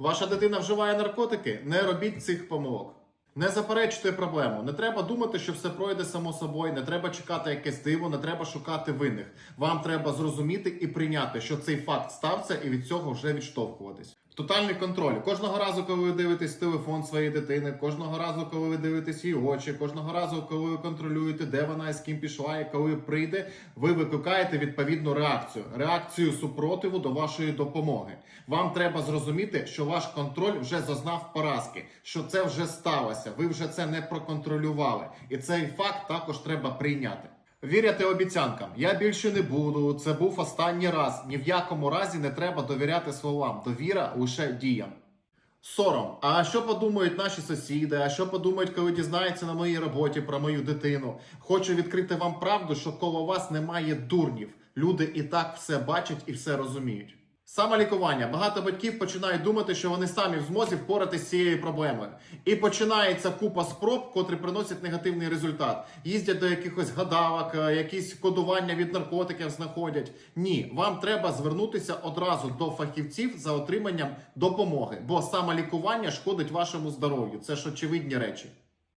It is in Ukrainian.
Ваша дитина вживає наркотики? Не робіть цих помилок. Не заперечуйте проблему. Не треба думати, що все пройде само собою. Не треба чекати якесь диво, не треба шукати винних. Вам треба зрозуміти і прийняти, що цей факт стався, і від цього вже відштовхуватись. Тотальний контроль. Кожного разу, коли ви дивитесь телефон своєї дитини, кожного разу, коли ви дивитесь її очі, кожного разу, коли ви контролюєте, де вона і з ким пішла, і коли прийде, ви викликаєте відповідну реакцію, реакцію супротиву до вашої допомоги. Вам треба зрозуміти, що ваш контроль вже зазнав поразки, що це вже сталося. Ви вже це не проконтролювали, і цей факт також треба прийняти. Віряти обіцянкам. Я більше не буду. Це був останній раз. Ні в якому разі не треба довіряти словам. Довіра лише діям. Сором. А що подумають наші сусіди? А що подумають, коли дізнаються на моїй роботі про мою дитину? Хочу відкрити вам правду, що коло вас немає дурнів. Люди і так все бачать і все розуміють. Самолікування. Багато батьків починають думати, що вони самі в змозі впоратися з цією проблемою. І починається купа спроб, котрі приносять негативний результат. Їздять до якихось гадавок, е, якісь кодування від наркотиків знаходять. Ні, вам треба звернутися одразу до фахівців за отриманням допомоги, бо самолікування шкодить вашому здоров'ю. Це ж очевидні речі.